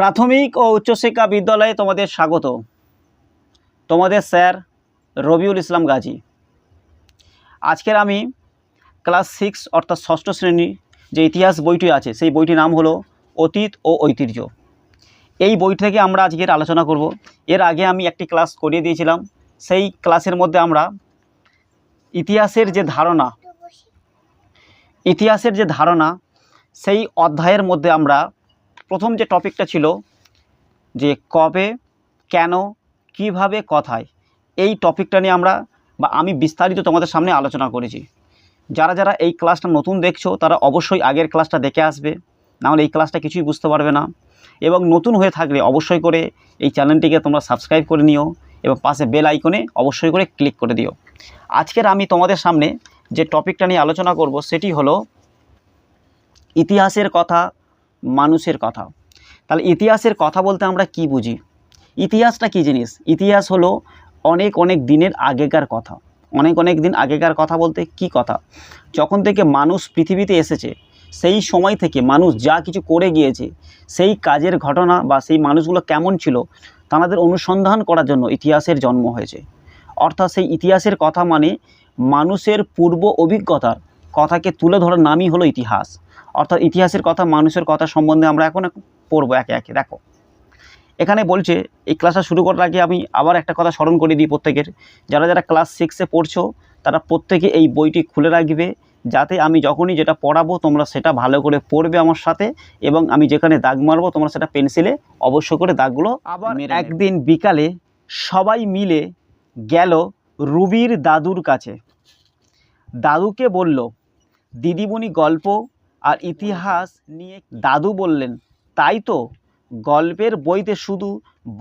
প্রাথমিক ও উচ্চশিক্ষা বিদ্যালয়ে তোমাদের স্বাগত। তোমাদের স্যার রবিউল ইসলাম গাজী। আজকের আমি ক্লাস সিক্স অর্থাৎ ষষ্ঠ শ্রেণি যে ইতিহাস বইটি আছে, সেই বইটির নাম হলো অতীত ও ঐতিহ্য। এই বই থেকে আমরা আজকের আলোচনা করব। এর আগে আমি একটি ক্লাস করিয়ে দিয়েছিলাম। সেই ক্লাসের মধ্যে আমরা ইতিহাসের যে ধারণা, ইতিহাসের যে ধারণা, সেই অধ্যায়ের মধ্যে আমরা প্রথম যে টপিকটা ছিল যে কবে, কেন, কীভাবে কথায়, এই টপিকটা নিয়ে আমরা বা আমি বিস্তারিত তোমাদের সামনে আলোচনা করেছি। যারা যারা এই ক্লাসটা নতুন দেখছ, তারা অবশ্যই আগের ক্লাসটা দেখে আসবে। নাহলে এই ক্লাসটা কিছুই বুঝতে পারবে না। এবং নতুন হয়ে থাকলে অবশ্যই করে এই চ্যানেলটিকে তোমরা সাবস্ক্রাইব করে নিও এবং পাশে বেল আইকনে অবশ্যই করে ক্লিক করে দিও। আজকের আমি তোমাদের সামনে যে টপিকটা নিয়ে আলোচনা করব, সেটি হলো ইতিহাসের কথা মানুষের কথা। তাহলে ইতিহাসের কথা বলতে আমরা কি বুঝি? ইতিহাসটা কী জিনিস? ইতিহাস হলো অনেক অনেক দিনের আগেকার কথা। অনেক অনেক দিন আগেকার কথা বলতে কি কথা? যখন থেকে মানুষ পৃথিবীতে এসেছে, সেই সময় থেকে মানুষ যা কিছু করে গিয়েছে, সেই কাজের ঘটনা বা সেই মানুষগুলো কেমন ছিল, তাদের অনুসন্ধান করার জন্য ইতিহাসের জন্ম হয়েছে। অর্থাৎ সেই ইতিহাসের কথা মানে মানুষের পূর্ব অভিজ্ঞতার কথাকে তুলে ধরার নামই হলো ইতিহাস। অর্থাৎ ইতিহাসের কথা মানুষের কথা সম্বন্ধে আমরা এখন পড়ব একে একে। দেখো এখানে বলছে এই ক্লাসটা শুরু করার আগে আমি আবার একটা কথা স্মরণ করে দিই প্রত্যেকের। যারা যারা ক্লাস সিক্সে পড়ছো তারা প্রত্যেকে এই বইটি খুলে রাখবে যাতে আমি যখনই যেটা পড়াবো তোমরা সেটা ভালো করে পড়বে আমার সাথে এবং আমি যেখানে দাগ মারবো তোমরা সেটা পেন্সিলে অবশ্য করে দাগগুলো আবার একদিন বিকালে সবাই মিলে গেল রুবির দাদুর কাছে। দাদুকে বলল দিদিমণি গল্প আর ইতিহাস নিয়ে দাদু বললেন, তাই তো, গল্পের বইতে শুধু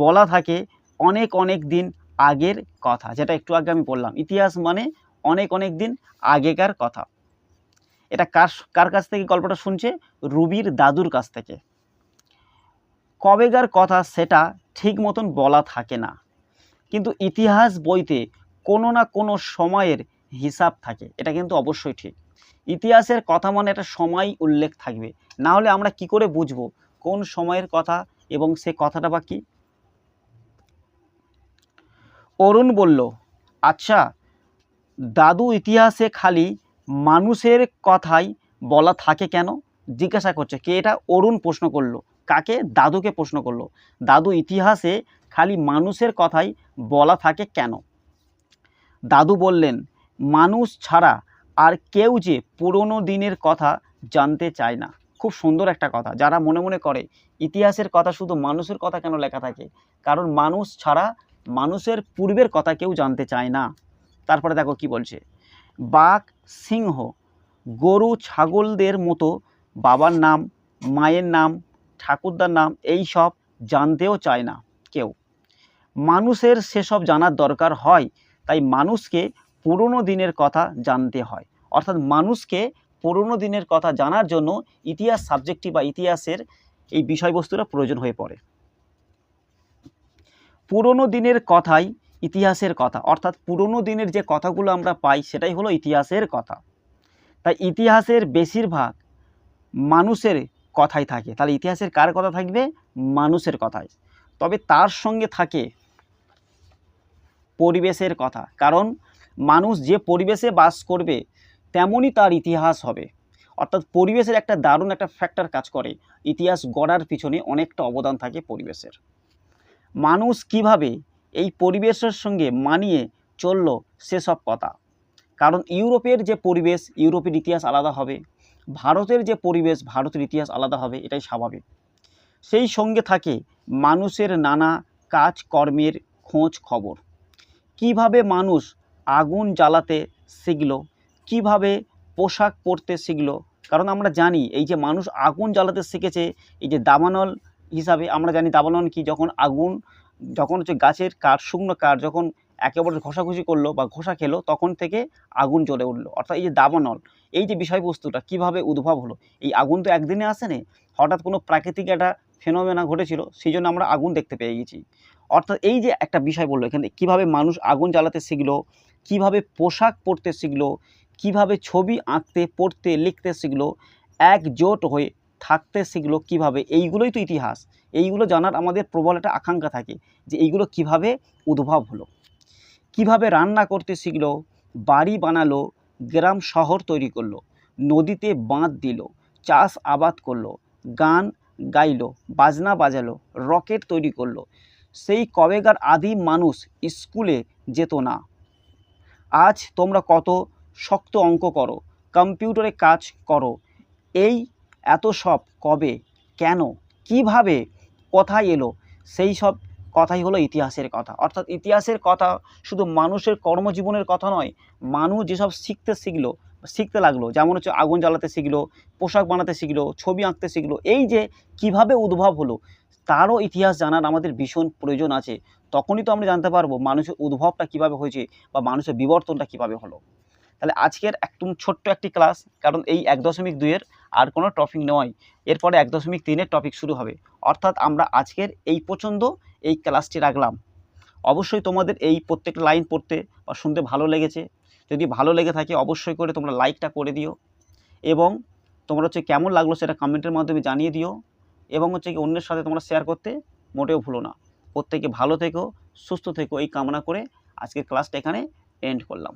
বলা থাকে অনেক অনেক দিন আগের কথা। যেটা একটু আগে আমি বললাম, ইতিহাস মানে অনেক অনেক দিন আগেকার কথা। এটা কার কার কাছ থেকে গল্পটা শুনছে? রুবির দাদুর কাছ থেকে। কবেকার কথা সেটা ঠিক মতন বলা থাকে না, কিন্তু ইতিহাস বইতে কোনো না কোনো সময়ের হিসাব থাকে। এটা কিন্তু অবশ্যই ঠিক। ইতিহাসের কথা মানে একটা সময় উল্লেখ থাকবে। না হলে আমরা কি করে বুঝব? কোন সময়ের কথা এবং সে কথাটা বা কী? অরুণ বলল আচ্ছা দাদু ইতিহাসে খালি মানুষের কথাই বলা থাকে কেন? জিজ্ঞাসা করছে। কে? এটা অরুণ প্রশ্ন করল। কাকে? দাদুকে প্রশ্ন করল। দাদু ইতিহাসে খালি মানুষের কথাই বলা থাকে কেন? দাদু বললেন, মানুষ ছাড়া আর কেউ যে পুরনো দিনের কথা জানতে চায় না। খুব সুন্দর একটা কথা। যারা মনে মনে করে, ইতিহাসের কথা শুধু মানুষের কথা কেন লেখা থাকে? কারণ মানুষ ছাড়া মানুষের পূর্বের কথা কেউ জানতে চায় না। তারপরে দেখো কি বলছে? বাঘ সিংহ, গরু ছাগলদের মতো বাবার নাম, মায়ের নাম, ঠাকুরদার নাম, এই সব জানতেও চায় না কেউ। মানুষের সেসব জানার দরকার হয়। তাই মানুষকে পুরনো দিনের কথা জানতে হয়। অর্থাৎ মানুষকে পুরনো দিনের কথা জানার জন্য ইতিহাস সাবজেক্টটি বা ইতিহাসের এই বিষয়বস্তুটা প্রয়োজন হয়ে পড়ে। পুরনো দিনের কথাই ইতিহাসের কথা। অর্থাৎ পুরনো দিনের যে কথাগুলো আমরা পাই, সেটাই হলো ইতিহাসের কথা। তাই ইতিহাসের বেশিরভাগ মানুষের কথাই থাকে। তাহলে ইতিহাসের কার কথা থাকবে? মানুষের কথাই। তবে তার সঙ্গে থাকে পরিবেশের কথা। কারণ মানুষ যে পরিবেশে বাস করবে তেমনই তার ইতিহাস হবে। অর্থাৎ পরিবেশের একটা দারুণ একটা ফ্যাক্টর কাজ করে। ইতিহাস গড়ার পিছনে অনেকটা অবদান থাকে পরিবেশের। মানুষ কীভাবে এই পরিবেশের সঙ্গে মানিয়ে চলল সেসব কথা। কারণ ইউরোপের যে পরিবেশ, ইউরোপের ইতিহাস আলাদা হবে। ভারতের যে পরিবেশ, ভারতের ইতিহাস আলাদা হবে, এটাই স্বাভাবিক। সেই সঙ্গে থাকে মানুষের নানা কাজকর্মের খোঁজ খবর। কীভাবে মানুষ আগুন জ্বালাতে শিখলো, কীভাবে পোশাক পরতে শিখলো। কারণ আমরা জানি এই যে মানুষ আগুন জ্বালাতে শিখেছে, এই যে দাবানল হিসাবে আমরা জানি দাবানল কি, যখন আগুন, যখন হচ্ছে গাছের কাঠ, শুকনো কাঠ যখন একেবারে ঘষাঘষি করল বা ঘষা খেলো, তখন থেকে আগুন জ্বলে উঠল। অর্থাৎ এই যে দাবানল, এই যে বিষয়বস্তুটা কীভাবে উদ্ভব হলো? এই আগুন তো একদিনে আসে আসেনি। হঠাৎ কোনো প্রাকৃতিক একটা ফেনোমেনা ঘটেছিল, সেই জন্য আমরা আগুন দেখতে পেয়ে গেছি। অর্থাৎ এই যে একটা বিষয় বলল এখানে, কীভাবে মানুষ আগুন জ্বালাতে শিখলো, কীভাবে পোশাক পরতে শিখলো, কীভাবে ছবি আঁকতে, পড়তে, লিখতে শিখলো, একজোট হয়ে থাকতে শিখলো কীভাবে, এইগুলোই তো ইতিহাস। এইগুলো জানার আমাদের প্রবল একটা আকাঙ্ক্ষা থাকে যে এইগুলো কীভাবে উদ্ভব হলো। কীভাবে রান্না করতে শিখলো, বাড়ি বানালো, গ্রাম শহর তৈরি করল, নদীতে বাঁধ দিল, চাষ আবাদ করল, গান গাইলো, বাজনা বাজালো, রকেট তৈরি করল। সেই কবেকার আদিম মানুষ স্কুলে যেত না। আজ তোমরা কত শক্ত অঙ্ক করো, কম্পিউটারে কাজ করো, এই এত সব কবে, কেন, কীভাবে, কোথায় এলো, সেই সব কথাই হলো ইতিহাসের কথা। অর্থাৎ ইতিহাসের কথা শুধু মানুষের কর্মজীবনের কথা নয়, মানুষ যেসব শিখতে শিখলো শিখতে লাগল, যেমন হচ্ছে আগুন জ্বালাতে শিখলো, পোশাক বানাতে শিখলো, ছবি আঁকতে শিখলো, এই যে কীভাবে উদ্ভব হলো, তারও ইতিহাস জানার আমাদের ভীষণ প্রয়োজন আছে। তখনই তো আমরা জানতে পারব মানুষের উদ্ভবটা কীভাবে হয়েছে বা মানুষের বিবর্তনটা কীভাবে হলো। তাহলে আজকের একদম ছোট্ট একটি ক্লাস কারণ এই এক দশমিক দুইয়ের আর কোনো টপিক নয়, এরপরে এক দশমিক তিনের টপিক শুরু হবে। অর্থাৎ আমরা আজকের এই পর্যন্ত এই ক্লাসটি রাখলাম। অবশ্যই তোমাদের এই প্রত্যেকটা লাইন পড়তে বা শুনতে ভালো লেগেছে। যদি ভালো লেগে থাকে অবশ্যই করে তোমরা লাইকটা করে দিও এবং তোমরা হচ্ছে কেমন লাগল সেটা কমেন্টের মাধ্যমে জানিয়ে দিও এবং হচ্ছে কি অন্যের সাথে তোমরা শেয়ার করতে মোটেও ভুলো না। প্রত্যেকে ভালো থেকো, সুস্থ থেকো এই কামনা করে আজকের ক্লাসটা এখানে এন্ড করলাম।